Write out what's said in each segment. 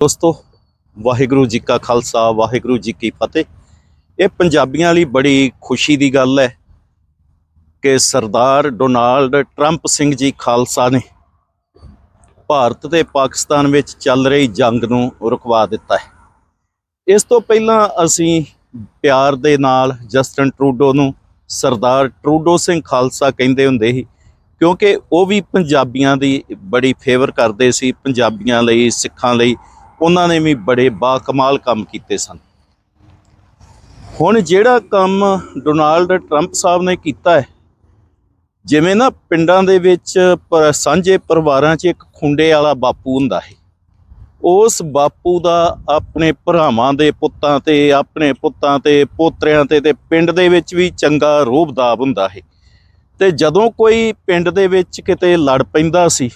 ਦੋਸਤੋ, ਵਾਹਿਗੁਰੂ ਜੀ ਕਾ ਖਾਲਸਾ, ਵਾਹਿਗੁਰੂ ਜੀ ਕੀ ਫਤਿਹ। ਇਹ ਪੰਜਾਬੀਆਂ ਲਈ ਬੜੀ ਖੁਸ਼ੀ ਦੀ ਗੱਲ ਹੈ ਕਿ ਸਰਦਾਰ ਡੋਨਾਲਡ ਟਰੰਪ ਸਿੰਘ ਜੀ ਖਾਲਸਾ ਨੇ ਭਾਰਤ ਤੇ ਪਾਕਿਸਤਾਨ ਵਿੱਚ ਚੱਲ ਰਹੀ ਜੰਗ ਨੂੰ ਰੁਕਵਾ ਦਿੱਤਾ ਹੈ। ਇਸ ਤੋਂ ਪਹਿਲਾਂ ਅਸੀਂ ਪਿਆਰ ਦੇ ਨਾਲ ਜਸਟਨ ਟਰੂਡੋ ਨੂੰ ਸਰਦਾਰ ਟਰੂਡੋ ਸਿੰਘ ਖਾਲਸਾ ਕਹਿੰਦੇ ਹੁੰਦੇ ਸੀ, ਕਿਉਂਕਿ ਉਹ ਵੀ ਪੰਜਾਬੀਆਂ ਦੀ ਬੜੀ ਫੇਵਰ ਕਰਦੇ ਸੀ, ਪੰਜਾਬੀਆਂ ਲਈ, ਸਿੱਖਾਂ ਲਈ ਉਹਨਾਂ ਨੇ ਵੀ ਬੜੇ ਬਾਕਮਾਲ ਕੰਮ ਕੀਤੇ ਸਨ। ਹੁਣ ਜਿਹੜਾ ਕੰਮ ਡੋਨਾਲਡ ਟਰੰਪ ਸਾਹਿਬ ਨੇ ਕੀਤਾ ਹੈ, ਜਿਵੇਂ ਨਾ ਪਿੰਡਾਂ ਦੇ ਵਿੱਚ ਪ- ਸਾਂਝੇ ਪਰਿਵਾਰਾਂ 'ਚ ਇੱਕ ਖੁੰਡੇ ਵਾਲਾ ਬਾਪੂ ਹੁੰਦਾ ਹੈ, ਉਸ ਬਾਪੂ ਦਾ ਆਪਣੇ ਭਰਾਵਾਂ ਦੇ ਪੁੱਤਾਂ ਤੇ, ਆਪਣੇ ਪੁੱਤਾਂ ਤੇ, ਪੋਤਰਿਆਂ ਤੇ ਤੇ ਪਿੰਡ ਦੇ ਵਿੱਚ ਵੀ ਚੰਗਾ ਰੋਹਬਦਾਬ ਹੁੰਦਾ ਹੈ। ਤੇ ਜਦੋਂ ਕੋਈ ਪਿੰਡ ਦੇ ਵਿੱਚ ਕਿਤੇ ਲੜ ਪੈਂਦਾ ਸੀ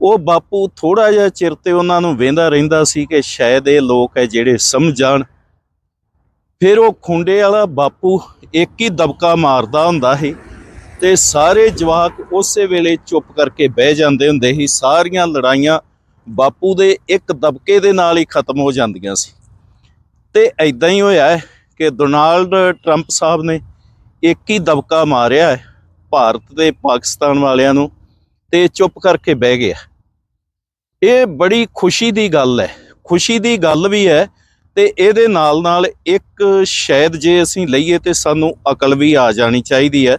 ਉਹ ਬਾਪੂ ਥੋੜਾ ਜਿਹਾ ਚਿਰ ਤੇ ਉਹਨਾਂ ਨੂੰ ਵੇਂਦਾ ਰਹਿੰਦਾ ਸੀ ਕਿ ਸ਼ਾਇਦ ਇਹ ਲੋਕ ਹੈ ਜਿਹੜੇ ਸਮਝ ਜਾਣ। ਫਿਰ ਉਹ ਖੁੰਡੇ ਵਾਲਾ ਬਾਪੂ ਇੱਕ ਹੀ ਦਬਕਾ ਮਾਰਦਾ ਹੁੰਦਾ ਸੀ ਤੇ ਸਾਰੇ ਜਵਾਕ ਉਸੇ ਵੇਲੇ ਚੁੱਪ ਕਰਕੇ ਬਹਿ ਜਾਂਦੇ ਹੁੰਦੇ ਸੀ। ਸਾਰੀਆਂ ਲੜਾਈਆਂ ਬਾਪੂ ਦੇ ਇੱਕ ਦਬਕੇ ਦੇ ਨਾਲ ਹੀ ਖਤਮ ਹੋ ਜਾਂਦੀਆਂ ਸੀ। ਤੇ ਐਦਾਂ ਹੀ ਹੋਇਆ ਕਿ ਡੋਨਾਲਡ ਟਰੰਪ ਸਾਹਿਬ ਨੇ ਇੱਕ ਹੀ ਦਬਕਾ ਮਾਰਿਆ ਭਾਰਤ ਤੇ ਪਾਕਿਸਤਾਨ ਵਾਲਿਆਂ ਨੂੰ ਤੇ ਚੁੱਪ ਕਰਕੇ ਬਹਿ ਗਿਆ। ਇਹ ਬੜੀ ਖੁਸ਼ੀ ਦੀ ਗੱਲ ਹੈ। ਖੁਸ਼ੀ ਦੀ ਗੱਲ ਵੀ ਹੈ ਤੇ ਇਹਦੇ ਨਾਲ ਨਾਲ ਇੱਕ ਸ਼ਾਇਦ ਜੇ ਅਸੀਂ ਲਈਏ ਤੇ ਸਾਨੂੰ ਅਕਲ ਵੀ ਆ ਜਾਣੀ ਚਾਹੀਦੀ ਹੈ।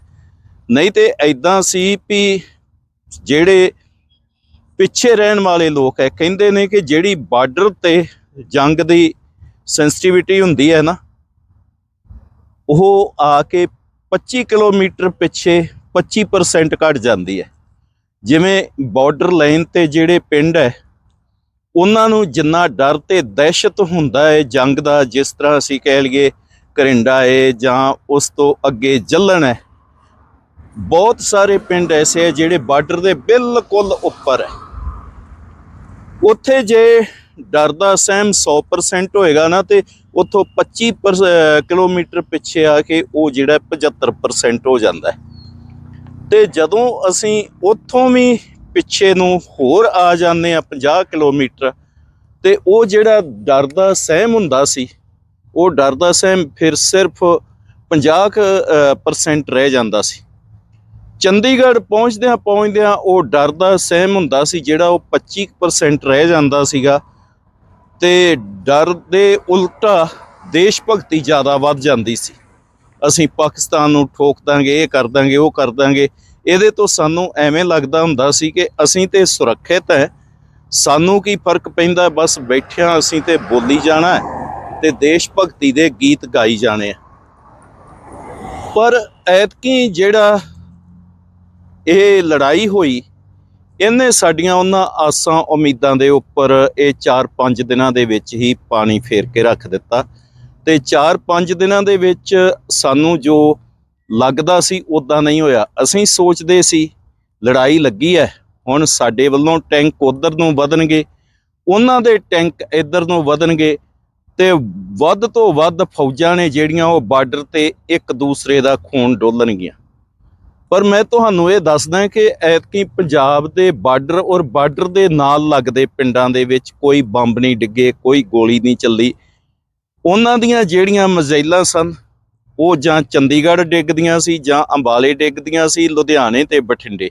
ਨਹੀਂ ਤੇ ਐਦਾਂ ਸੀ ਵੀ ਜਿਹੜੇ ਪਿੱਛੇ ਰਹਿਣ ਵਾਲੇ ਲੋਕ ਹੈ, ਕਹਿੰਦੇ ਨੇ ਕਿ ਜਿਹੜੀ ਬਾਰਡਰ ਤੇ ਜੰਗ ਦੀ ਸੈਂਸਿਟੀਵਿਟੀ ਹੁੰਦੀ ਹੈ ਨਾ, ਉਹ ਆ ਕੇ 25 ਕਿਲੋਮੀਟਰ ਪਿੱਛੇ 25% ਘਟ ਜਾਂਦੀ ਹੈ। ਜਿਵੇਂ ਬਾਰਡਰ ਲਾਈਨ ਤੇ ਜਿਹੜੇ ਪਿੰਡ ਹੈ, ਉਹਨਾਂ ਨੂੰ ਜਿੰਨਾ ਡਰ ਤੇ ਦਹਿਸ਼ਤ ਹੁੰਦਾ ਹੈ ਜੰਗ ਦਾ, ਜਿਸ ਤਰ੍ਹਾਂ ਅਸੀਂ ਕਹਿ ਲਈਏ ਕਰਿੰਡਾ ਹੈ ਜਾਂ ਉਸ ਤੋਂ ਅੱਗੇ ਜੱਲਣ ਹੈ, ਬਹੁਤ ਸਾਰੇ ਪਿੰਡ ਐਸੇ ਹੈ ਜਿਹੜੇ ਬਾਰਡਰ ਦੇ ਬਿਲਕੁਲ ਉੱਪਰ ਹੈ। ਉੱਥੇ ਜੇ ਡਰ ਦਾ ਸਹਿਮ 100% ਹੋਏਗਾ ਨਾ ਤੇ ਉੱਥੋਂ 25 ਪਰ- ਕਿਲੋਮੀਟਰ ਪਿੱਛੇ ਆ ਕੇ ਉਹ ਜਿਹੜਾ 75% ਹੋ ਜਾਂਦਾ ਹੈ। ਤੇ ਜਦੋਂ ਅਸੀਂ ਉੱਥੋਂ ਵੀ ਪਿੱਛੇ ਨੂੰ ਹੋਰ ਆ ਜਾਂਦੇ ਆ 50 ਕਿਲੋਮੀਟਰ ਤੇ ਉਹ ਜਿਹੜਾ ਡਰ ਦਾ ਸਹਿਮ ਹੁੰਦਾ ਸੀ ਉਹ ਡਰ ਦਾ ਸਹਿਮ ਫਿਰ ਸਿਰਫ 50 ਕੁ, ਪਰਸੈਂਟ ਰਹਿ ਜਾਂਦਾ ਸੀ। ਚੰਡੀਗੜ੍ਹ ਪਹੁੰਚਦਿਆਂ ਪਹੁੰਚਦਿਆਂ ਉਹ ਡਰ ਦਾ ਸਹਿਮ ਹੁੰਦਾ ਸੀ ਜਿਹੜਾ ਉਹ 25% ਰਹਿ ਜਾਂਦਾ ਸੀਗਾ ਤੇ ਡਰ ਦੇ ਉਲਟਾ ਦੇਸ਼ ਭਗਤੀ ਜ਼ਿਆਦਾ ਵੱਧ ਜਾਂਦੀ ਸੀ। ਅਸੀਂ ਪਾਕਿਸਤਾਨ ਨੂੰ ਠੋਕ ਦਾਂਗੇ, ਇਹ ਕਰ ਦਾਂਗੇ, ਉਹ ਕਰ ਦਾਂਗੇ। ਇਹਦੇ ਤੋਂ ਸਾਨੂੰ ਐਵੇਂ ਲੱਗਦਾ ਹੁੰਦਾ ਸੀ ਕਿ ਅਸੀਂ ਤੇ ਸੁਰੱਖਿਅਤ ਹੈ। ਸਾਨੂੰ ਕੀ ਫ਼ਰਕ ਪੈਂਦਾ? ਬਸ ਬੈਠਿਆਂ ਅਸੀਂ ਤੇ ਬੋਲੀ ਜਾਣਾ ਤੇ ਦੇਸ਼ ਭਗਤੀ ਦੇ ਗੀਤ ਗਾਈ ਜਾਣੇ ਆ। ਪਰ ਐਤਕੀ ਜਿਹੜਾ ਇਹ ਲੜਾਈ ਹੋਈ, ਇਹਨੇ ਸਾਡੀਆਂ ਉਹਨਾਂ ਆਸਾਂ ਉਮੀਦਾਂ ਦੇ ਉੱਪਰ ਇਹ 4-5 ਦਿਨਾਂ ਦੇ ਵਿੱਚ ਹੀ ਪਾਣੀ ਫੇਰ ਕੇ ਰੱਖ ਦਿੱਤਾ। ਤੇ 4-5 ਦਿਨਾਂ ਦੇ ਵਿੱਚ ਸਾਨੂੰ ਜੋ ਲੱਗਦਾ ਸੀ ਉਦਾਂ ਨਹੀਂ ਹੋਇਆ। ਅਸੀਂ ਸੋਚਦੇ ਸੀ, ਲੜਾਈ ਲੱਗੀ ਹੈ ਹੁਣ ਸਾਡੇ ਵੱਲੋਂ ਟੈਂਕ ਉਧਰ ਨੂੰ ਵਧਣਗੇ, ਉਹਨਾਂ ਦੇ ਟੈਂਕ ਇੱਧਰ ਨੂੰ ਵਧਣਗੇ ਤੇ ਵੱਧ ਤੋਂ ਵੱਧ ਫੌਜਾਂ ਨੇ ਜਿਹੜੀਆਂ ਉਹ ਬਾਰਡਰ ਤੇ ਇੱਕ ਦੂਸਰੇ ਦਾ ਖੂਨ ਡੋਲਣਗੀਆਂ। ਪਰ ਮੈਂ ਤੁਹਾਨੂੰ ਇਹ ਦੱਸਦਾ ਕਿ ਐਤਕੀ ਪੰਜਾਬ ਦੇ ਬਾਰਡਰ ਔਰ ਬਾਰਡਰ ਦੇ ਨਾਲ ਲੱਗਦੇ ਪਿੰਡਾਂ ਦੇ ਵਿੱਚ ਕੋਈ ਬੰਬ ਨਹੀਂ ਡਿੱਗੇ, ਕੋਈ ਗੋਲੀ ਨਹੀਂ ਚੱਲੀ। ਉਹਨਾਂ ਦੀਆਂ ਜਿਹੜੀਆਂ ਮਜ਼ਾਈਲਾਂ ਸਨ, ਉਹ ਜਾਂ ਚੰਡੀਗੜ੍ਹ ਡਿੱਗਦੀਆਂ ਸੀ ਜਾਂ ਅੰਬਾਲੇ ਡਿੱਗਦੀਆਂ ਸੀ, ਲੁਧਿਆਣੇ ਤੇ ਬਠਿੰਡੇ।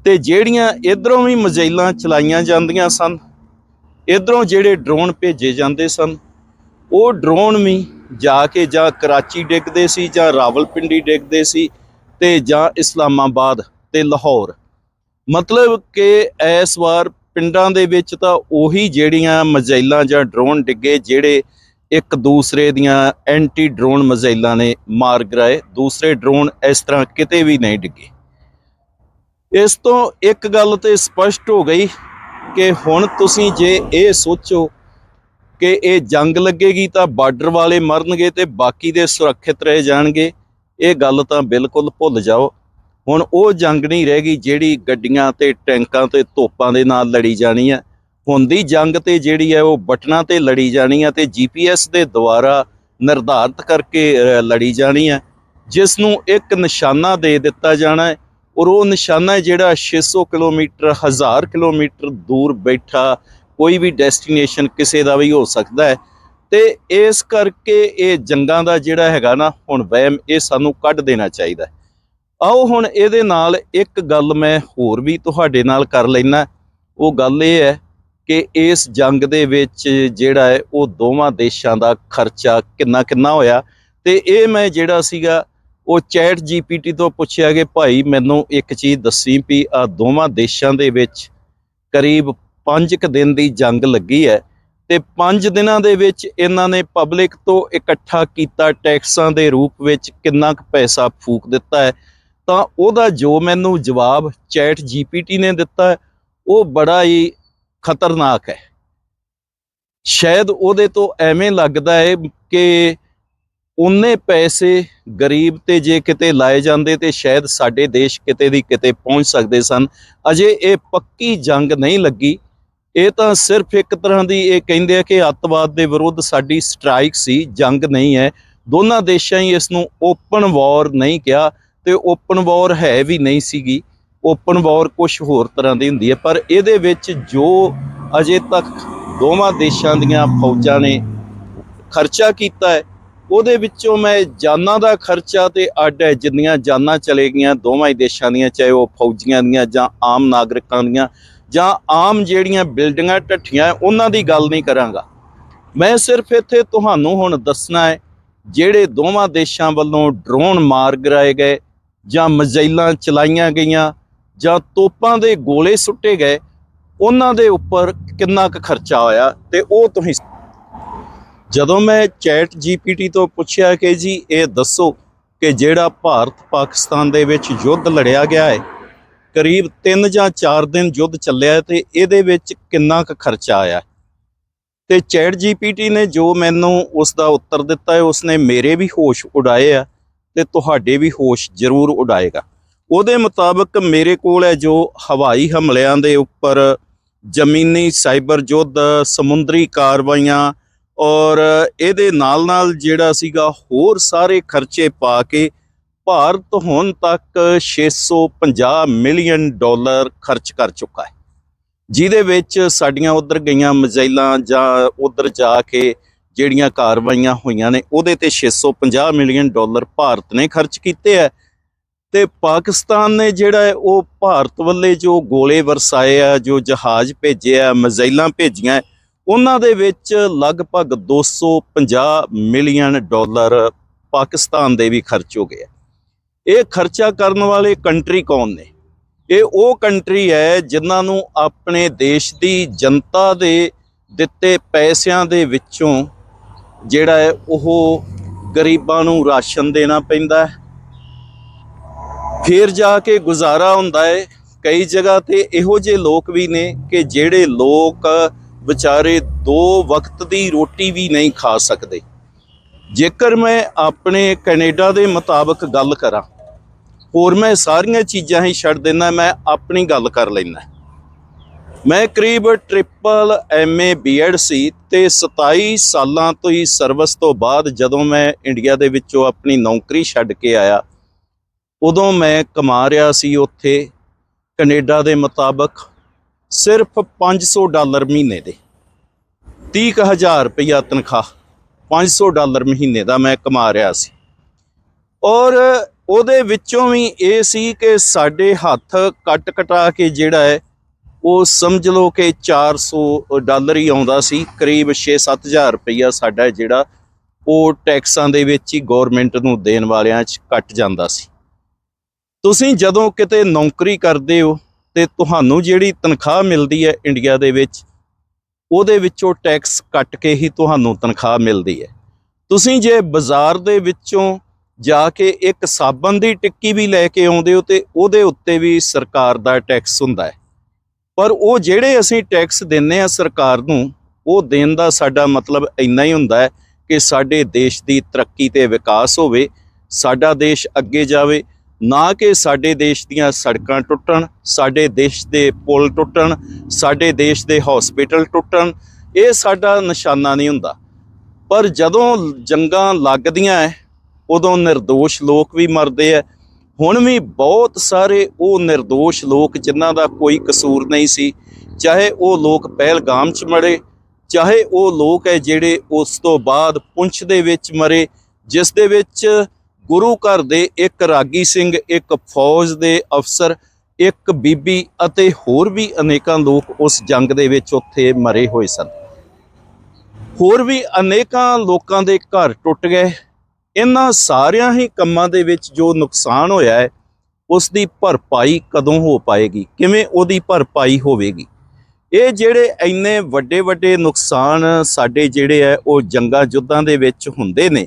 ਤੇ ਜਿਹੜੀਆਂ ਇਧਰੋਂ ਵੀ ਮਜ਼ਾਈਲਾਂ ਚਲਾਈਆਂ ਜਾਂਦੀਆਂ ਸਨ, ਇਧਰੋਂ ਜਿਹੜੇ ਡਰੋਨ ਭੇਜੇ ਜਾਂਦੇ ਸਨ, ਉਹ ਡਰੋਨ ਵੀ ਜਾ ਕੇ ਜਾਂ ਕਰਾਚੀ ਡਿੱਗਦੇ ਸੀ ਜਾਂ ਰਾਵਲਪਿੰਡੀ ਡਿੱਗਦੇ ਸੀ ਤੇ ਜਾਂ ਇਸਲਾਮਾਬਾਦ ਤੇ ਲਾਹੌਰ। ਮਤਲਬ ਕਿ ਇਸ ਵਾਰ ਪਿੰਡਾਂ ਦੇ ਵਿੱਚ ਤਾਂ ਉਹੀ ਜਿਹੜੀਆਂ ਮਜ਼ਾਈਲਾਂ ਜਾਂ ਡਰੋਨ ਡਿੱਗੇ ਜਿਹੜੇ ਇੱਕ ਦੂਸਰੇ ਦੀਆਂ ਐਂਟੀ ਡਰੋਨ ਮਜ਼ਾਈਲਾਂ ਨੇ ਮਾਰ ਗਰਾਏ। ਦੂਸਰੇ ਡਰੋਨ ਇਸ ਤਰ੍ਹਾਂ ਕਿਤੇ ਵੀ ਨਹੀਂ ਡਿੱਗੇ। ਇਸ ਤੋਂ ਇੱਕ ਗੱਲ ਤੇ ਸਪਸ਼ਟ ਹੋ ਗਈ ਕਿ ਹੁਣ ਤੁਸੀਂ ਜੇ ਇਹ ਸੋਚੋ ਕਿ ਇਹ ਜੰਗ ਲੱਗੇਗੀ ਤਾਂ ਬਾਰਡਰ ਵਾਲੇ ਮਰਨਗੇ ਤੇ ਬਾਕੀ ਦੇ ਸੁਰੱਖਿਅਤ ਰਹਿ ਜਾਣਗੇ। ਇਹ ਗੱਲ ਤਾਂ ਬਿਲਕੁਲ ਭੁੱਲ ਜਾਓ। ਹੁਣ ਉਹ ਜੰਗ ਨਹੀਂ ਰਹਿ ਗਈ ਜਿਹੜੀ ਗੱਡੀਆਂ ਤੇ ਟੈਂਕਾਂ ਤੇ ਤੋਪਾਂ ਦੇ ਨਾਲ ਲੜੀ ਜਾਣੀ ਹੈ ਹੁੰਦੀ ਜੰਗ ਤੇ ਜਿਹੜੀ ਹੈ ਉਹ ਬਟਨਾਂ ਤੇ ਲੜੀ ਜਾਣੀ ਹੈ ਤੇ ਜੀਪੀਐਸ ਦੇ ਦੁਆਰਾ ਨਿਰਧਾਰਤ ਕਰਕੇ ਲੜੀ ਜਾਣੀ ਹੈ। ਜਿਸ ਨੂੰ ਇੱਕ ਨਿਸ਼ਾਨਾ ਦੇ ਦਿੱਤਾ ਜਾਣਾ ਹੈ ਔਰ ਉਹ ਨਿਸ਼ਾਨਾ ਹੈ ਜਿਹੜਾ 600 ਕਿਲੋਮੀਟਰ 1000 ਕਿਲੋਮੀਟਰ ਦੂਰ ਬੈਠਾ ਕੋਈ ਵੀ ਡੈਸਟੀਨੇਸ਼ਨ ਕਿਸੇ ਦਾ ਵੀ ਹੋ ਸਕਦਾ ਹੈ। ਤੇ ਇਸ ਕਰਕੇ ਇਹ ਜੰਗਾਂ ਦਾ ਜਿਹੜਾ ਹੈਗਾ ਨਾ, ਹੁਣ ਵਹਿਮ ਇਹ ਸਾਨੂੰ ਕੱਢ ਦੇਣਾ ਚਾਹੀਦਾ ਆਓ ਹੁਣ ਇਹਦੇ ਨਾਲ ਇੱਕ ਗੱਲ ਮੈਂ ਹੋਰ ਵੀ ਤੁਹਾਡੇ ਨਾਲ ਕਰ ਲੈਣਾ ਉਹ ਗੱਲ ਇਹ ਹੈ ਕਿ ਇਸ ਜੰਗ ਦੇ ਵਿੱਚ ਜਿਹੜਾ ਹੈ, ਉਹ ਦੋਵਾਂ ਦੇਸ਼ਾਂ ਦਾ ਖਰਚਾ ਕਿੰਨਾ ਕਿੰਨਾ ਹੋਇਆ। ਤੇ ਇਹ ਮੈਂ ਜਿਹੜਾ ਸੀਗਾ, ਉਹ ਚੈਟ ਜੀਪੀਟੀ ਤੋਂ ਪੁੱਛਿਆ ਕਿ ਭਾਈ ਮੈਨੂੰ ਇੱਕ ਚੀਜ਼ ਦੱਸੀ ਵੀ ਆ ਦੋਵਾਂ ਦੇਸ਼ਾਂ ਦੇ ਵਿੱਚ ਕਰੀਬ 5 ਕੁ ਦਿਨ ਦੀ ਜੰਗ ਲੱਗੀ ਹੈ ਤੇ 5 ਦਿਨਾਂ ਦੇ ਵਿੱਚ ਇਹਨਾਂ ਨੇ ਪਬਲਿਕ ਤੋਂ ਇਕੱਠਾ ਕੀਤਾ, ਟੈਕਸਾਂ ਦੇ ਰੂਪ ਵਿੱਚ ਕਿੰਨਾ ਕੁ ਪੈਸਾ ਫੂਕ ਦਿੱਤਾ ਹੈ। ਤਾਂ ਉਹਦਾ ਜੋ ਮੈਨੂੰ ਜਵਾਬ ਚੈਟ ਜੀਪੀਟੀ ਨੇ ਦਿੱਤਾ, ਉਹ ਬੜਾ ਹੀ ਖਤਰਨਾਕ ਹੈ। ਸ਼ਾਇਦ ਉਹਦੇ ਤੋਂ ਐਵੇਂ ਲੱਗਦਾ ਹੈ ਕਿ ਉਹਨੇ ਪੈਸੇ ਗਰੀਬ ਤੇ ਜੇ ਕਿਤੇ ਲਾਏ ਜਾਂਦੇ ਤੇ ਸ਼ਾਇਦ ਸਾਡੇ ਦੇਸ਼ ਕਿਤੇ ਦੀ ਕਿਤੇ ਪਹੁੰਚ ਸਕਦੇ ਸਨ। ਅਜੇ ਇਹ ਪੱਕੀ ਜੰਗ ਨਹੀਂ ਲੱਗੀ। ਇਹ ਤਾਂ ਸਿਰਫ ਇੱਕ ਤਰ੍ਹਾਂ ਦੀ ਇਹ ਕਹਿੰਦੇ ਆ ਕਿ ਅੱਤਵਾਦ ਦੇ ਵਿਰੁੱਧ ਸਾਡੀ ਸਟ੍ਰਾਈਕ ਸੀ, ਜੰਗ ਨਹੀਂ ਹੈ। ਦੋਨਾਂ ਦੇਸ਼ਾਂ ਹੀ ਇਸ ਨੂੰ ਓਪਨ ਵਾਰ ਨਹੀਂ ਕਿਹਾ ਤੇ ਓਪਨ ਵਾਰ ਹੈ ਵੀ ਨਹੀਂ ਸੀਗੀ। ਓਪਨ ਵਾਰ ਕੁਝ ਹੋਰ ਤਰ੍ਹਾਂ ਦੀ ਹੁੰਦੀ ਹੈ, ਪਰ ਇਹਦੇ ਵਿੱਚ ਜੋ ਅਜੇ ਤੱਕ ਦੋਵਾਂ ਦੇਸ਼ਾਂ ਦੀਆਂ ਫੌਜਾਂ ਨੇ ਖਰਚਾ ਕੀਤਾ ਹੈ, ਉਹਦੇ ਵਿੱਚੋਂ ਮੈਂ ਜਾਨਾਂ ਦਾ ਖਰਚਾ ਤੇ ਅੱਡ ਹੈ, ਜਿੰਨੀਆਂ ਜਾਨਾਂ ਚਲੇ ਗਈਆਂ ਦੋਵਾਂ ਹੀ ਦੇਸ਼ਾਂ ਦੀਆਂ, ਚਾਹੇ ਉਹ ਫੌਜੀਆਂ ਦੀਆਂ ਜਾਂ ਆਮ ਨਾਗਰਿਕਾਂ ਦੀਆਂ, ਜਾਂ ਆਮ ਜਿਹੜੀਆਂ ਬਿਲਡਿੰਗਾਂ ਢੱਠੀਆਂ ਉਹਨਾਂ ਦੀ ਗੱਲ ਨਹੀਂ ਕਰਾਂਗਾ। ਮੈਂ ਸਿਰਫ ਇੱਥੇ ਤੁਹਾਨੂੰ ਹੁਣ ਦੱਸਣਾ ਹੈ, ਜਿਹੜੇ ਦੋਵਾਂ ਦੇਸ਼ਾਂ ਵੱਲੋਂ ਡਰੋਨ ਮਾਰ ਗਿਰਾਏ ਗਏ ਜਾਂ ਮਜ਼ਾਈਲਾਂ ਚਲਾਈਆਂ ਗਈਆਂ ਜਾਂ ਤੋਪਾਂ ਦੇ ਗੋਲੇ ਸੁੱਟੇ ਗਏ, ਉਹਨਾਂ ਦੇ ਉੱਪਰ ਕਿੰਨਾ ਕੁ ਖਰਚਾ ਆਇਆ ਤੇ ਉਹ ਤੁਸੀਂ ਜਦੋਂ ਮੈਂ ਚੈਟ ਜੀਪੀਟੀ ਤੋਂ ਪੁੱਛਿਆ ਕਿ ਜੀ ਇਹ ਦੱਸੋ ਕਿ ਜਿਹੜਾ ਭਾਰਤ ਪਾਕਿਸਤਾਨ ਦੇ ਵਿੱਚ ਯੁੱਧ ਲੜਿਆ ਗਿਆ ਹੈ, ਕਰੀਬ 3 ਜਾਂ 4 ਦਿਨ ਯੁੱਧ ਚੱਲਿਆ ਹੈ ਤੇ ਇਹਦੇ ਵਿੱਚ ਕਿੰਨਾ ਕੁ ਖਰਚਾ ਆਇਆ ਹੈ? ਤੇ ਚੈਟ ਜੀਪੀਟੀ ਨੇ ਜੋ ਮੈਨੂੰ ਉਸ ਦਾ ਉੱਤਰ ਦਿੱਤਾ ਹੈ, ਉਸਨੇ ਮੇਰੇ ਵੀ ਹੋਸ਼ ਉਡਾਏ ਆ ਤੇ ਤੁਹਾਡੇ ਵੀ ਹੋਸ਼ ਜ਼ਰੂਰ ਉਡਾਏਗਾ ਉਹਦੇ ਮੁਤਾਬਕ ਮੇਰੇ ਕੋਲ ਹੈ ਜੋ ਹਵਾਈ ਹਮਲਿਆਂ ਦੇ ਉੱਪਰ ਜ਼ਮੀਨੀ ਸਾਈਬਰ ਯੁੱਧ, ਸਮੁੰਦਰੀ ਕਾਰਵਾਈਆਂ ਔਰ ਇਹਦੇ ਨਾਲ ਨਾਲ ਜਿਹੜਾ ਸੀਗਾ ਹੋਰ ਸਾਰੇ ਖਰਚੇ ਪਾ ਕੇ ਭਾਰਤ ਹੁਣ ਤੱਕ 650 ਮਿਲੀਅਨ ਡਾਲਰ ਖਰਚ ਕਰ ਚੁੱਕਾ ਹੈ। ਜਿਹਦੇ ਵਿੱਚ ਸਾਡੀਆਂ ਉਧਰ ਗਈਆਂ ਮਜ਼ਾਈਲਾਂ ਜਾਂ ਉਧਰ ਜਾ ਕੇ ਜਿਹੜੀਆਂ ਕਾਰਵਾਈਆਂ ਹੋਈਆਂ ਨੇ, ਉਹਦੇ ਤੇ 650 ਮਿਲੀਅਨ ਡਾਲਰ ਭਾਰਤ ਨੇ ਖਰਚ ਕੀਤੇ ਹੈ। ਤੇ ਪਾਕਿਸਤਾਨ ਨੇ ਜਿਹੜਾ ਹੈ ਉਹ ਭਾਰਤ ਵੱਲੇ ਜੋ ਗੋਲੇ ਵਰਸਾਏ ਆ, ਜੋ ਜਹਾਜ਼ ਭੇਜੇ ਆ, ਮਜ਼ਾਈਲਾਂ ਭੇਜੀਆਂ ਉਹਨਾਂ ਦੇ ਵਿੱਚ ਲਗਭਗ 250 ਮਿਲੀਅਨ ਡਾਲਰ ਪਾਕਿਸਤਾਨ ਦੇ ਵੀ ਖਰਚ ਹੋ ਗਏ ਇਹ ਖਰਚਾ ਕਰਨ ਵਾਲੇ ਕੰਟਰੀ ਕੌਣ ਨੇ? ਇਹ ਉਹ ਕੰਟਰੀ ਹੈ ਜਿਨ੍ਹਾਂ ਨੂੰ ਆਪਣੇ ਦੇਸ਼ ਦੀ ਜਨਤਾ ਦੇ ਦਿੱਤੇ ਪੈਸਿਆਂ ਦੇ ਵਿੱਚੋਂ ਜਿਹੜਾ ਹੈ ਉਹ ਗਰੀਬਾਂ ਨੂੰ ਰਾਸ਼ਨ ਦੇਣਾ ਪੈਂਦਾ ਹੈ ਫਿਰ ਜਾ ਕੇ ਗੁਜ਼ਾਰਾ ਹੁੰਦਾ ਹੈ ਕਈ ਜਗ੍ਹਾ ਤੇ ਇਹੋ ਜਿਹੇ ਲੋਕ ਵੀ ਨੇ ਕਿ ਜਿਹੜੇ ਲੋਕ ਵਿਚਾਰੇ ਦੋ ਵਕਤ ਦੀ ਰੋਟੀ ਵੀ ਨਹੀਂ ਖਾ ਸਕਦੇ। ਜੇਕਰ ਮੈਂ ਆਪਣੇ ਕੈਨੇਡਾ ਦੇ ਮੁਤਾਬਕ ਗੱਲ ਕਰਾਂ, ਹੋਰ ਮੈਂ ਸਾਰੀਆਂ ਚੀਜ਼ਾਂ ਹੀ ਛੱਡ ਦਿੰਦਾ, ਮੈਂ ਆਪਣੀ ਗੱਲ ਕਰ ਲੈਂਦਾ। ਮੈਂ ਕਰੀਬ ਟ੍ਰਿਪਲ ਐਮਏ ਬੀਐਡ ਸੀ ਤੇ 27 ਸਾਲਾਂ ਤੋਂ ਹੀ ਸਰਵਿਸ ਤੋਂ ਬਾਅਦ ਜਦੋਂ ਮੈਂ ਇੰਡੀਆ ਦੇ ਵਿੱਚੋਂ ਆਪਣੀ ਨੌਕਰੀ ਛੱਡ ਕੇ ਆਇਆ ਉਦੋਂ ਮੈਂ ਕਮਾ ਰਿਹਾ ਸੀ ਉੱਥੇ, ਕੈਨੇਡਾ ਦੇ ਮੁਤਾਬਕ ਸਿਰਫ 500 ਡਾਲਰ ਮਹੀਨੇ ਦੇ। 30000 ਰੁਪਇਆ ਤਨਖਾਹ 500 ਡਾਲਰ ਮਹੀਨੇ ਦਾ ਮੈਂ ਕਮਾ ਰਿਹਾ ਸੀ। ਔਰ ਉਹਦੇ ਵਿੱਚੋਂ ਵੀ ਇਹ ਸੀ ਕਿ ਸਾਡੇ ਹੱਥ ਕੱਟ ਕਟਾ ਕੇ ਜਿਹੜਾ ਹੈ, ਉਹ ਸਮਝ ਲਓ ਕਿ 400 ਡਾਲਰ ਹੀ ਆਉਂਦਾ ਸੀ, ਕਰੀਬ 6-7000 ਰੁਪਇਆ ਸਾਡਾ ਜਿਹੜਾ ਉਹ ਟੈਕਸਾਂ ਦੇ ਵਿੱਚ ਹੀ ਗਵਰਨਮੈਂਟ ਨੂੰ ਦੇਣ ਵਾਲਿਆਂ 'ਚ ਕੱਟ ਜਾਂਦਾ ਸੀ। ਤੁਸੀਂ ਜਦੋਂ ਕਿਤੇ ਨੌਕਰੀ ਕਰਦੇ ਹੋ ਤੇ ਤੁਹਾਨੂੰ ਜਿਹੜੀ ਤਨਖਾਹ ਮਿਲਦੀ ਹੈ ਇੰਡੀਆ ਦੇ ਵਿੱਚ, ਉਹਦੇ ਵਿੱਚੋਂ ਟੈਕਸ ਕੱਟ ਕੇ ਹੀ ਤੁਹਾਨੂੰ ਤਨਖਾਹ ਮਿਲਦੀ ਹੈ। ਤੁਸੀਂ ਜੇ ਬਾਜ਼ਾਰ ਦੇ ਵਿੱਚੋਂ ਜਾ ਕੇ ਇੱਕ ਸਾਬਣ ਦੀ ਟਿੱਕੀ ਵੀ ਲੈ ਕੇ ਆਉਂਦੇ ਹੋ ਤੇ ਉਹਦੇ ਉੱਤੇ ਵੀ ਸਰਕਾਰ ਦਾ ਟੈਕਸ ਹੁੰਦਾ ਹੈ। ਪਰ ਉਹ ਜਿਹੜੇ ਅਸੀਂ ਟੈਕਸ ਦਿੰਨੇ ਆ ਸਰਕਾਰ ਨੂੰ, ਉਹ ਦੇਣ ਦਾ ਸਾਡਾ ਮਤਲਬ ਇੰਨਾ ਹੀ ਹੁੰਦਾ ਹੈ ਕਿ ਸਾਡੇ ਦੇਸ਼ ਦੀ ਤਰੱਕੀ ਤੇ ਵਿਕਾਸ ਹੋਵੇ, ਸਾਡਾ ਦੇਸ਼ ਅੱਗੇ ਜਾਵੇ ਨਾ ਕਿ ਸਾਡੇ ਦੇਸ਼ ਦੀਆਂ ਸੜਕਾਂ ਟੁੱਟਣ, ਸਾਡੇ ਦੇਸ਼ ਦੇ ਪੁਲ ਟੁੱਟਣ, ਸਾਡੇ ਦੇਸ਼ ਦੇ ਹਸਪੀਟਲ ਟੁੱਟਣ, ਇਹ ਸਾਡਾ ਨਿਸ਼ਾਨਾ ਨਹੀਂ ਹੁੰਦਾ। ਪਰ ਜਦੋਂ ਜੰਗਾਂ ਲੱਗਦੀਆਂ ਐ, ਉਦੋਂ ਨਿਰਦੋਸ਼ ਲੋਕ ਵੀ ਮਰਦੇ ਐ। ਹੁਣ ਵੀ ਬਹੁਤ ਸਾਰੇ ਉਹ ਨਿਰਦੋਸ਼ ਲੋਕ ਜਿਨ੍ਹਾਂ ਦਾ ਕੋਈ ਕਸੂਰ ਨਹੀਂ ਸੀ, ਚਾਹੇ ਉਹ ਲੋਕ ਪਹਿਲਗਾਮ 'ਚ ਮਰੇ, ਚਾਹੇ ਉਹ ਲੋਕ ਐ ਜਿਹੜੇ ਉਸ ਤੋਂ ਬਾਅਦ ਪੁੰਛ ਦੇ ਵਿੱਚ ਮਰੇ, ਜਿਸ ਦੇ ਵਿੱਚ ਗੁਰੂ ਘਰ ਦੇ ਇੱਕ ਰਾਗੀ ਸਿੰਘ, ਇੱਕ ਫੌਜ ਦੇ ਅਫਸਰ, ਇੱਕ ਬੀਬੀ ਅਤੇ ਹੋਰ ਵੀ ਅਨੇਕਾਂ ਲੋਕ ਉਸ ਜੰਗ ਦੇ ਵਿੱਚ ਉੱਥੇ ਮਰੇ ਹੋਏ ਸਨ। ਹੋਰ ਵੀ ਅਨੇਕਾਂ ਲੋਕਾਂ ਦੇ ਘਰ ਟੁੱਟ ਗਏ। ਇਹਨਾਂ ਸਾਰਿਆਂ ਹੀ ਕੰਮਾਂ ਦੇ ਵਿੱਚ ਜੋ ਨੁਕਸਾਨ ਹੋਇਆ ਹੈ, ਉਸ ਦੀ ਭਰਪਾਈ ਕਦੋਂ ਹੋ ਪਾਏਗੀ? ਕਿਵੇਂ ਉਹਦੀ ਭਰਪਾਈ ਹੋਵੇਗੀ? ਇਹ ਜਿਹੜੇ ਇੰਨੇ ਵੱਡੇ ਵੱਡੇ ਨੁਕਸਾਨ ਸਾਡੇ ਜਿਹੜੇ ਹੈ, ਉਹ ਜੰਗਾਂ ਯੁੱਧਾਂ ਦੇ ਵਿੱਚ ਹੁੰਦੇ ਨੇ।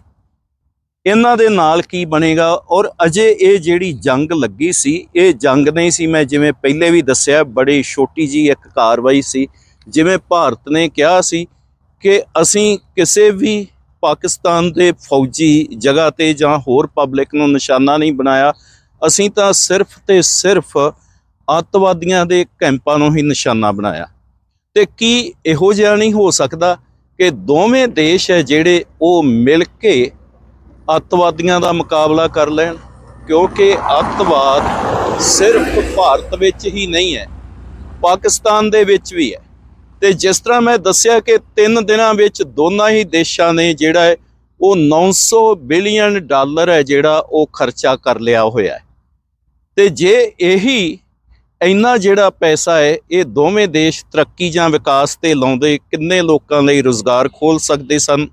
ਇਹਨਾਂ ਦੇ ਨਾਲ ਕੀ ਬਣੇਗਾ? ਔਰ ਅਜੇ ਇਹ ਜਿਹੜੀ ਜੰਗ ਲੱਗੀ ਸੀ, ਇਹ ਜੰਗ ਨਹੀਂ ਸੀ, ਮੈਂ ਜਿਵੇਂ ਪਹਿਲੇ ਵੀ ਦੱਸਿਆ, ਬੜੀ ਛੋਟੀ ਜੀ ਇੱਕ ਕਾਰਵਾਈ ਸੀ। ਜਿਵੇਂ ਭਾਰਤ ਨੇ ਕਿਹਾ ਸੀ ਕਿ ਅਸੀਂ ਕਿਸੇ ਵੀ ਪਾਕਿਸਤਾਨ ਦੇ ਫੌਜੀ ਜਗ੍ਹਾ ਤੇ ਜਾਂ ਹੋਰ ਪਬਲਿਕ ਨੂੰ ਨਿਸ਼ਾਨਾ ਨਹੀਂ ਬਣਾਇਆ। ਅਸੀਂ ਤਾਂ ਸਿਰਫ ਤੇ ਸਿਰਫ ਅੱਤਵਾਦੀਆਂ ਦੇ ਕੈਂਪਾਂ ਨੂੰ ਹੀ ਨਿਸ਼ਾਨਾ ਬਣਾਇਆ। ਤੇ ਕੀ ਇਹੋ ਜਿਹਾ ਨਹੀਂ ਹੋ ਸਕਦਾ ਕਿ ਦੋਵੇਂ ਦੇਸ਼ ਹੈ ਜਿਹੜੇ ਉਹ ਮਿਲ ਕੇ ਅੱਤਵਾਦੀਆਂ ਦਾ ਮੁਕਾਬਲਾ ਕਰ ਲੈਣ, ਕਿਉਂਕਿ ਅੱਤਵਾਦ ਸਿਰਫ ਭਾਰਤ ਵਿੱਚ ਹੀ ਨਹੀਂ ਹੈ, ਪਾਕਿਸਤਾਨ ਦੇ ਵਿੱਚ ਵੀ ਹੈ। ਤੇ ਜਿਸ ਤਰ੍ਹਾਂ ਮੈਂ ਦੱਸਿਆ ਕਿ 3 ਦਿਨਾਂ ਵਿੱਚ ਦੋਨਾਂ ਹੀ ਦੇਸ਼ਾਂ ਨੇ ਜਿਹੜਾ ਹੈ, ਉਹ 900 ਬਿਲੀਅਨ ਡਾਲਰ ਹੈ ਜਿਹੜਾ ਉਹ ਖਰਚਾ ਕਰ ਲਿਆ ਹੋਇਆ ਹੈ। ਤੇ ਜੇ ਇਹੀ ਇੰਨਾ ਜਿਹੜਾ ਪੈਸਾ ਹੈ, ਇਹ ਦੋਵੇਂ ਦੇਸ਼ ਤਰੱਕੀ ਜਾਂ ਵਿਕਾਸ ਤੇ ਲਾਉਂਦੇ ਕਿੰਨੇ ਲੋਕਾਂ ਲਈ ਰੋਜ਼ਗਾਰ ਖੋਲ ਸਕਦੇ ਸਨ?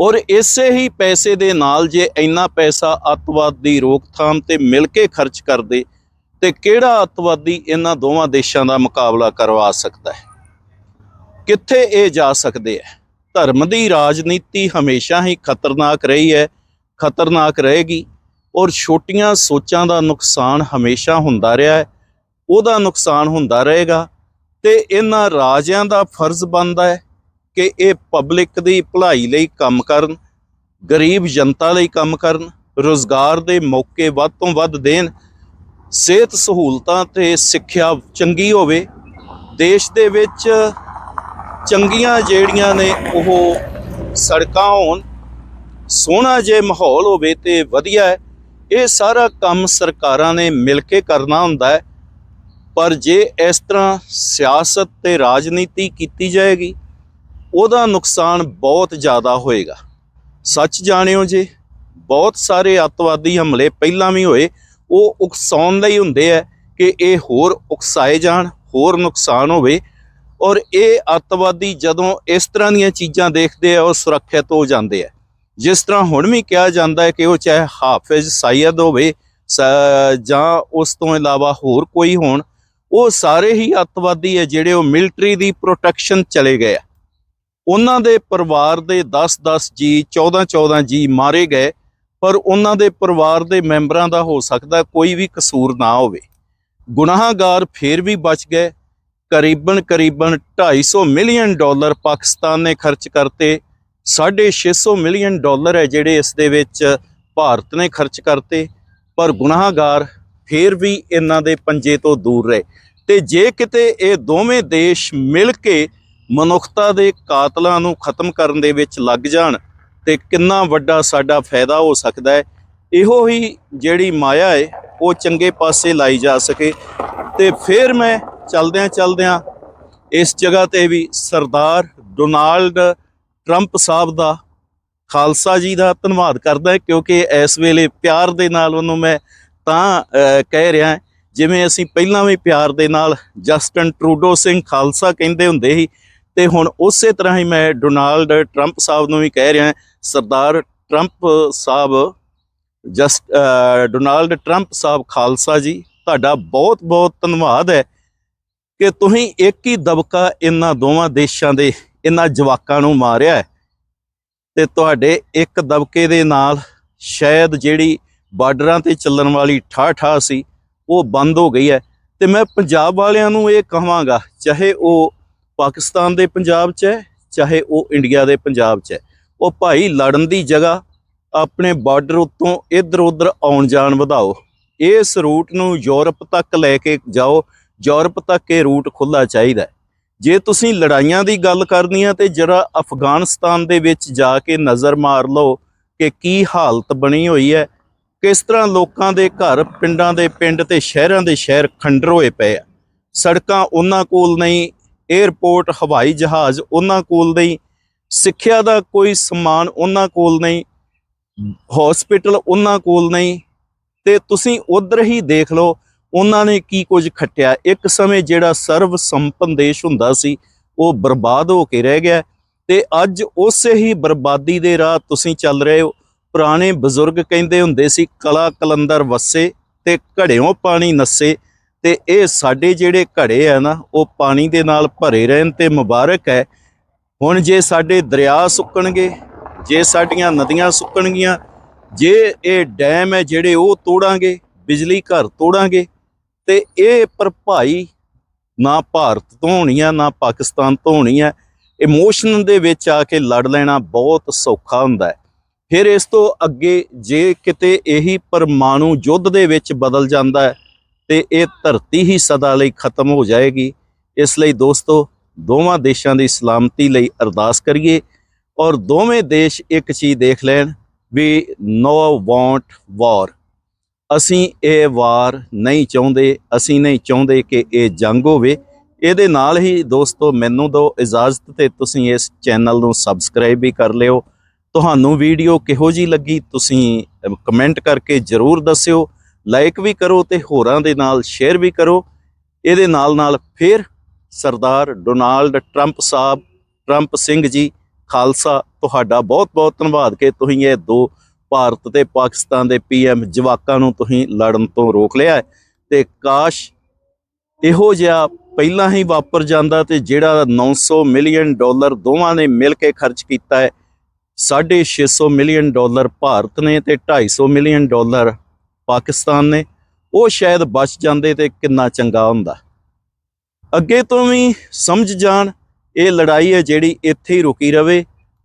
ਔਰ ਇਸੇ ਹੀ ਪੈਸੇ ਦੇ ਨਾਲ ਜੇ ਇੰਨਾ ਪੈਸਾ ਅੱਤਵਾਦ ਦੀ ਰੋਕਥਾਮ ਤੇ ਮਿਲ ਕੇ ਖਰਚ ਕਰਦੇ, ਤੇ ਕਿਹੜਾ ਅੱਤਵਾਦੀ ਇਹਨਾਂ ਦੋਵਾਂ ਦੇਸ਼ਾਂ ਦਾ ਮੁਕਾਬਲਾ ਕਰਵਾ ਸਕਦਾ ਹੈ? ਕਿੱਥੇ ਇਹ ਜਾ ਸਕਦੇ ਹੈ? ਧਰਮ ਦੀ ਰਾਜਨੀਤੀ ਹਮੇਸ਼ਾ ਹੀ ਖਤਰਨਾਕ ਰਹੀ ਹੈ, ਖਤਰਨਾਕ ਰਹੇਗੀ, ਔਰ ਛੋਟੀਆਂ ਸੋਚਾਂ ਦਾ ਨੁਕਸਾਨ ਹਮੇਸ਼ਾ ਹੁੰਦਾ ਰਿਹਾ ਹੈ, ਉਹਦਾ ਨੁਕਸਾਨ ਹੁੰਦਾ ਰਹੇਗਾ, ਤੇ ਇਹਨਾਂ ਰਾਜਿਆਂ ਦਾ ਫਰਜ਼ ਬਣਦਾ ਹੈ ਕਿ ਇਹ ਪਬਲਿਕ ਦੀ ਭਲਾਈ ਲਈ ਕੰਮ ਕਰਨ, ਗਰੀਬ ਜਨਤਾ ਲਈ ਕੰਮ ਕਰਨ, ਰੋਜ਼ਗਾਰ ਦੇ ਮੌਕੇ ਵੱਧ ਤੋਂ ਵੱਧ ਦੇਣ, ਸਿਹਤ ਸਹੂਲਤਾਂ ਤੇ ਸਿੱਖਿਆ ਚੰਗੀ ਹੋਵੇ, ਦੇਸ਼ ਦੇ ਵਿੱਚ ਚੰਗੀਆਂ ਜਿਹੜੀਆਂ ਨੇ ਉਹ ਸੜਕਾਂ ਹੋਣ, ਸੋਹਣਾ ਜੇ ਮਾਹੌਲ ਹੋਵੇ ਤੇ ਵਧੀਆ ਹੈ, ਇਹ ਸਾਰਾ ਕੰਮ ਸਰਕਾਰਾਂ ਨੇ ਮਿਲ ਕੇ ਕਰਨਾ ਹੁੰਦਾ ਹੈ। ਪਰ ਜੇ ਇਸ ਤਰ੍ਹਾਂ ਸਿਆਸਤ ਤੇ ਰਾਜਨੀਤੀ ਕੀਤੀ ਜਾਏਗੀ ਉਹਦਾ ਨੁਕਸਾਨ ਬਹੁਤ ਜ਼ਿਆਦਾ ਹੋਏਗਾ। ਸੱਚ ਜਾਣਿਓ ਜੇ, ਬਹੁਤ ਸਾਰੇ ਅੱਤਵਾਦੀ ਹਮਲੇ ਪਹਿਲਾਂ ਵੀ ਹੋਏ, ਉਹ ਉਕਸਾਉਣ ਲਈ ਹੁੰਦੇ ਆ ਕਿ ਇਹ ਹੋਰ ਉਕਸਾਏ ਜਾਣ, ਹੋਰ ਨੁਕਸਾਨ ਹੋਵੇ ਔਰ ਇਹ ਅੱਤਵਾਦੀ ਜਦੋਂ ਇਸ ਤਰ੍ਹਾਂ ਦੀਆਂ ਚੀਜ਼ਾਂ ਦੇਖਦੇ ਆ, ਉਹ ਸੁਰੱਖਿਅਤ ਹੋ ਜਾਂਦੇ ਆ। ਜਿਸ ਤਰ੍ਹਾਂ ਹੁਣ ਵੀ ਕਿਹਾ ਜਾਂਦਾ ਹੈ ਕਿ ਉਹ ਚਾਹੇ ਹਾਫਿਜ਼ ਸੈਯਦ ਹੋਵੇ ਜਾਂ ਉਸ ਤੋਂ ਇਲਾਵਾ ਹੋਰ ਕੋਈ ਹੋਣ, ਉਹ ਸਾਰੇ ਹੀ ਅੱਤਵਾਦੀ ਹੈ ਜਿਹੜੇ ਉਹ ਮਿਲਟਰੀ ਦੀ ਪ੍ਰੋਟੈਕਸ਼ਨ ਚਲੇ ਗਏ ਆ। ਉਹਨਾਂ ਦੇ ਪਰਿਵਾਰ ਦੇ 10-10 ਜੀ 14-14 ਜੀ ਮਾਰੇ ਗਏ, ਪਰ ਉਹਨਾਂ ਦੇ ਪਰਿਵਾਰ ਦੇ ਮੈਂਬਰਾਂ ਦਾ ਹੋ ਸਕਦਾ ਕੋਈ ਵੀ ਕਸੂਰ ਨਾ ਹੋਵੇ। ਗੁਨਾਹਗਾਰ ਫੇਰ ਵੀ ਬਚ ਗਏ। ਕਰੀਬਨ ਕਰੀਬਨ 250 ਮਿਲੀਅਨ ਡਾਲਰ ਪਾਕਿਸਤਾਨ ਨੇ ਖਰਚ ਕਰਤੇ। 650 ਮਿਲੀਅਨ ਡਾਲਰ ਹੈ ਜਿਹੜੇ ਇਸ ਦੇ ਵਿੱਚ ਭਾਰਤ ਨੇ ਖਰਚ ਕਰਤੇ। ਪਰ ਗੁਨਾਹਗਾਰ ਫੇਰ ਵੀ ਇਹਨਾਂ ਦੇ ਪੰਜੇ ਤੋਂ ਦੂਰ ਰਹੇ। ਤੇ ਜੇ ਕਿਤੇ ਇਹ ਦੋਵੇਂ ਦੇਸ਼ ਮਿਲ ਕੇ ਮਨੁੱਖਤਾ ਦੇ ਕਾਤਲਾਂ ਨੂੰ ਖਤਮ ਕਰਨ ਦੇ ਵਿੱਚ ਲੱਗ ਜਾਣ ਤੇ ਕਿੰਨਾ ਵੱਡਾ ਸਾਡਾ ਫਾਇਦਾ ਹੋ ਸਕਦਾ ਹੈ, ਇਹੋ ਹੀ ਜਿਹੜੀ ਮਾਇਆ ਹੈ, ਉਹ ਚੰਗੇ ਪਾਸੇ ਲਾਈ ਜਾ ਸਕੇ। ਤੇ ਫਿਰ ਮੈਂ ਚਲਦਿਆਂ ਚਲਦਿਆਂ ਇਸ ਜਗ੍ਹਾ ਤੇ ਵੀ ਸਰਦਾਰ ਡੋਨਾਲਡ ਟਰੰਪ ਸਾਹਿਬ ਦਾ ਖਾਲਸਾ ਜੀ ਦਾ ਧੰਨਵਾਦ ਕਰਦਾ ਕਿਉਂਕਿ ਇਸ ਵੇਲੇ ਪਿਆਰ ਦੇ ਨਾਲ ਉਹਨੂੰ ਮੈਂ ਤਾਂ ਕਹਿ ਰਿਹਾ ਜਿਵੇਂ ਅਸੀਂ ਪਹਿਲਾਂ ਵੀ ਪਿਆਰ ਦੇ ਨਾਲ ਜਸਟਨ ਟਰੂਡੋ ਸਿੰਘ ਖਾਲਸਾ ਕਹਿੰਦੇ ਹੁੰਦੇ ਸੀ ਤੇ ਹੁਣ ਉਸੇ ਤਰ੍ਹਾਂ ਹੀ ਮੈਂ ਡੋਨਾਲਡ ਟਰੰਪ ਸਾਹਿਬ ਨੂੰ ਵੀ ਕਹਿ ਰਿਹਾ Sardar Trump Sahib just Donald Trump Sahib Khalsa ji, ਤੁਹਾਡਾ ਬਹੁਤ ਬਹੁਤ ਧੰਨਵਾਦ ਹੈ ਕਿ ਤੁਸੀਂ ਇੱਕ ਹੀ ਦਬਕਾ ਇਹਨਾਂ ਦੋਵਾਂ ਦੇਸ਼ਾਂ ਦੇ, ਇਹਨਾਂ ਜਵਾਕਾਂ ਨੂੰ ਮਾਰਿਆ ਹੈ ਤੇ ਤੁਹਾਡੇ ਇੱਕ ਦਬਕੇ ਦੇ ਨਾਲ ਸ਼ਾਇਦ ਜਿਹੜੀ ਬਾਰਡਰਾਂ ਤੇ ਚੱਲਣ ਵਾਲੀ ਠਾ ਠਾ ਸੀ, ਉਹ ਬੰਦ ਹੋ ਗਈ ਹੈ। ਤੇ ਮੈਂ ਪੰਜਾਬ ਵਾਲਿਆਂ ਨੂੰ ਇਹ ਕਹਾਂਗਾ, ਚਾਹੇ ਉਹ ਪਾਕਿਸਤਾਨ ਦੇ ਪੰਜਾਬ 'ਚ ਹੈ, ਚਾਹੇ ਉਹ ਇੰਡੀਆ ਦੇ ਪੰਜਾਬ 'ਚ ਹੈ। ਉਹ ਭਾਈ ਲੜਨ ਦੀ ਜਗ੍ਹਾ ਆਪਣੇ ਬਾਰਡਰ ਉੱਤੋਂ ਇੱਧਰ ਉੱਧਰ ਆਉਣ ਜਾਣ ਵਧਾਓ। ਇਸ ਰੂਟ ਨੂੰ ਯੂਰਪ ਤੱਕ ਲੈ ਕੇ ਜਾਓ। ਯੂਰਪ ਤੱਕ ਇਹ ਰੂਟ ਖੁੱਲਾ ਚਾਹੀਦਾ ਜੇ ਤੁਸੀਂ ਲੜਾਈਆਂ ਦੀ ਗੱਲ ਕਰਨੀ ਆ, ਤੇ ਜਰਾ ਅਫਗਾਨਿਸਤਾਨ ਦੇ ਵਿੱਚ ਜਾ ਕੇ ਨਜ਼ਰ ਮਾਰ ਲਓ ਕਿ ਕੀ ਹਾਲਤ ਬਣੀ ਹੋਈ ਹੈ। ਕਿਸ ਤਰ੍ਹਾਂ ਲੋਕਾਂ ਦੇ ਘਰ, ਪਿੰਡਾਂ ਦੇ ਪਿੰਡ ਤੇ ਸ਼ਹਿਰਾਂ ਦੇ ਸ਼ਹਿਰ ਖੰਡਰ ਹੋਏ ਪਏ ਆ। ਸੜਕਾਂ ਉਹਨਾਂ ਕੋਲ ਨਹੀਂ 에ਅਰਪੋਰਟ ਹਵਾਈ ਜਹਾਜ਼, ਉਹਨਾਂ ਕੋਲ ਨਹੀਂ, ਸਿੱਖਿਆ ਦਾ ਕੋਈ ਸਮਾਨ ਉਹਨਾਂ ਕੋਲ ਨਹੀਂ ਹਸਪੀਟਲ ਉਹਨਾਂ ਕੋਲ ਨਹੀਂ, ਤੇ ਤੁਸੀਂ ਉਧਰ ਹੀ ਦੇਖ ਲਓ, ਉਹਨਾਂ ਨੇ ਕੀ ਕੁਝ ਖੱਟਿਆ। ਇੱਕ ਸਮੇਂ ਜਿਹੜਾ ਸਰਵ ਸੰਪਨ ਦੇਸ਼ ਹੁੰਦਾ ਸੀ, ਉਹ ਬਰਬਾਦ ਹੋ ਕੇ ਰਹਿ ਗਿਆ, ਤੇ ਅੱਜ ਉਸੇ ਹੀ ਬਰਬਾਦੀ ਦੇ ਰਾਹ ਤੁਸੀਂ ਚੱਲ ਰਹੇ ਹੋ। ਪੁਰਾਣੇ ਬਜ਼ੁਰਗ ਕਹਿੰਦੇ ਹੁੰਦੇ ਸੀ, ਕਲਾ ਕਲੰਦਰ ਵਸੇ ਤੇ ਘੜਿਓਂ ਪਾਣੀ ਨੱਸੇ। ਤੇ ਇਹ ਸਾਡੇ ਜਿਹੜੇ ਘੜੇ ਆ ਨਾ, ਉਹ ਪਾਣੀ ਦੇ ਨਾਲ ਭਰੇ ਰਹਿਣ ਤੇ ਮੁਬਾਰਕ ਹੈ। ਹੁਣ ਜੇ ਸਾਡੇ ਦਰਿਆ ਸੁੱਕਣਗੇ, ਜੇ ਸਾਡੀਆਂ ਨਦੀਆਂ ਸੁੱਕਣਗੀਆਂ, ਜੇ ਇਹ ਡੈਮ ਹੈ ਜਿਹੜੇ ਉਹ ਤੋੜਾਂਗੇ, ਬਿਜਲੀ ਘਰ ਤੋੜਾਂਗੇ, ਤੇ ਇਹ ਭਰਪਾਈ ਨਾ ਭਾਰਤ ਤੋਂ ਹੋਣੀ ਆ, ਨਾ ਪਾਕਿਸਤਾਨ ਤੋਂ ਹੋਣੀ ਆ, ਇਮੋਸ਼ਨ ਦੇ ਵਿੱਚ ਆ ਕੇ ਲੜ ਲੈਣਾ ਬਹੁਤ ਸੌਖਾ ਹੁੰਦਾ ਹੈ। ਫਿਰ ਇਸ ਤੋਂ ਅੱਗੇ ਜੇ ਕਿਤੇ ਇਹੀ ਪਰਮਾਣੂ ਯੁੱਧ ਦੇ ਵਿੱਚ ਬਦਲ ਜਾਂਦਾ ਹੈ ਤੇ ਇਹ ਧਰਤੀ ਹੀ ਸਦਾ ਲਈ ਖਤਮ ਹੋ ਜਾਏਗੀ। ਇਸ ਲਈ ਦੋਸਤੋ, ਦੋਵਾਂ ਦੇਸ਼ਾਂ ਦੀ ਸਲਾਮਤੀ ਲਈ ਅਰਦਾਸ ਕਰੀਏ ਔਰ ਦੋਵੇਂ ਦੇਸ਼ ਇੱਕ ਚੀਜ਼ ਦੇਖ ਲੈਣ, ਵੀ ਨੋ ਵਾਂਟ ਵਾਰ ਅਸੀਂ ਇਹ ਵਾਰ ਨਹੀਂ ਚਾਹੁੰਦੇ, ਅਸੀਂ ਨਹੀਂ ਚਾਹੁੰਦੇ ਕਿ ਇਹ ਜੰਗ ਹੋਵੇ। ਇਹਦੇ ਨਾਲ ਹੀ ਦੋਸਤੋ, ਮੈਨੂੰ ਦਿਓ ਇਜਾਜ਼ਤ ਤੇ ਤੁਸੀਂ ਇਸ ਚੈਨਲ ਨੂੰ ਸਬਸਕ੍ਰਾਈਬ ਵੀ ਕਰ ਲਿਓ। ਤੁਹਾਨੂੰ ਵੀਡੀਓ ਕਿਹੋ ਜੀ ਲੱਗੀ ਤੁਸੀਂ ਕਮੈਂਟ ਕਰਕੇ ਜਰੂਰ ਦੱਸਿਓ। ਲਾਈਕ ਵੀ ਕਰੋ ਤੇ ਹੋਰਾਂ ਦੇ ਨਾਲ ਸ਼ੇਅਰ ਵੀ ਕਰੋ। ਇਹਦੇ ਨਾਲ ਨਾਲ ਫਿਰ Sardar Donald Trump Sahib, Trump Singh ji, Khalsa, ਤੁਹਾਡਾ ਬਹੁਤ ਬਹੁਤ ਧੰਨਵਾਦ ਕਿ ਤੁਸੀਂ ਇਹ ਦੋ ਭਾਰਤ ਤੇ ਪਾਕਿਸਤਾਨ ਦੇ ਪੀਐਮ ਜਵਾਕਾਂ ਨੂੰ ਤੁਸੀਂ ਲੜਨ ਤੋਂ ਰੋਕ ਲਿਆ ਹੈ। ਤੇ ਕਾਸ਼ ਇਹੋ ਜਿਹਾ ਪਹਿਲਾਂ ਹੀ ਵਾਪਰ ਜਾਂਦਾ ਤੇ ਜਿਹੜਾ 900 ਮਿਲੀਅਨ ਡਾਲਰ ਦੋਵਾਂ ਨੇ ਮਿਲ ਕੇ ਖਰਚ ਕੀਤਾ ਹੈ 650 ਮਿਲੀਅਨ ਡਾਲਰ ਭਾਰਤ ਨੇ ਤੇ 250 ਮਿਲੀਅਨ ਡਾਲਰ ਪਾਕਿਸਤਾਨ ਨੇ, ਉਹ ਸ਼ਾਇਦ ਬਚ ਜਾਂਦੇ ਤੇ ਕਿੰਨਾ ਚੰਗਾ ਹੁੰਦਾ। ਅੱਗੇ ਤੋਂ ਵੀ ਸਮਝ ਜਾਣ, ਇਹ ਲੜਾਈ ਹੈ ਜਿਹੜੀ ਇੱਥੇ ਹੀ ਰੁਕੀ ਰਵੇ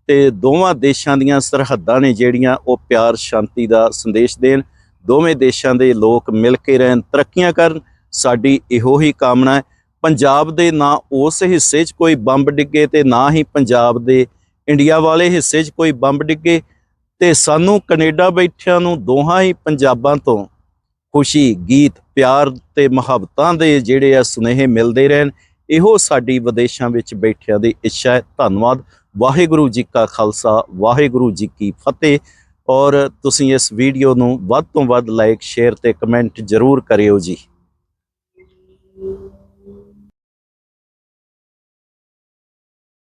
ਤੇ ਦੋਵਾਂ ਦੇਸ਼ਾਂ ਦੀਆਂ ਸਰਹੱਦਾਂ ਨੇ ਜਿਹੜੀਆਂ ਉਹ ਪਿਆਰ, ਸ਼ਾਂਤੀ ਦਾ ਸੰਦੇਸ਼ ਦੇਣ, ਦੋਵੇਂ ਦੇਸ਼ਾਂ ਦੇ ਲੋਕ ਮਿਲ ਕੇ ਰਹਿਣ, ਤਰੱਕੀਆਂ ਕਰਨ, ਸਾਡੀ ਇਹੋ ਹੀ ਕਾਮਨਾ ਹੈ। ਪੰਜਾਬ ਦੇ ਨਾ ਉਸ ਹਿੱਸੇ 'ਚ ਕੋਈ ਬੰਬ ਡਿੱਗੇ ਤੇ ਨਾ ਹੀ ਪੰਜਾਬ ਦੇ ਇੰਡੀਆ ਵਾਲੇ ਹਿੱਸੇ 'ਚ ਕੋਈ ਬੰਬ ਡਿੱਗੇ। ਤੇ ਸਾਨੂੰ ਕੈਨੇਡਾ ਬੈਠਿਆਂ ਨੂੰ ਦੋਹਾਂ ਹੀ ਪੰਜਾਬਾਂ ਤੋਂ ਖੁਸ਼ੀ, ਗੀਤ, ਪਿਆਰ ਤੇ ਮੁਹੱਬਤਾਂ ਦੇ ਜਿਹੜੇ ਆ ਸੁਨੇਹੇ ਮਿਲਦੇ ਰਹਿਣ, ਇਹੋ ਸਾਡੀ ਵਿਦੇਸ਼ਾਂ ਵਿੱਚ ਬੈਠਿਆਂ ਦੀ ਇੱਛਾ ਹੈ। ਧੰਨਵਾਦ। ਵਾਹਿਗੁਰੂ ਜੀ ਕਾ ਖਾਲਸਾ, ਵਾਹਿਗੁਰੂ ਜੀ ਕੀ ਫਤਿਹ। ਔਰ ਤੁਸੀਂ ਇਸ ਵੀਡੀਓ ਨੂੰ ਵੱਧ ਤੋਂ ਵੱਧ ਲਾਈਕ, ਸ਼ੇਅਰ ਤੇ ਕਮੈਂਟ ਜ਼ਰੂਰ ਕਰਿਓ ਜੀ।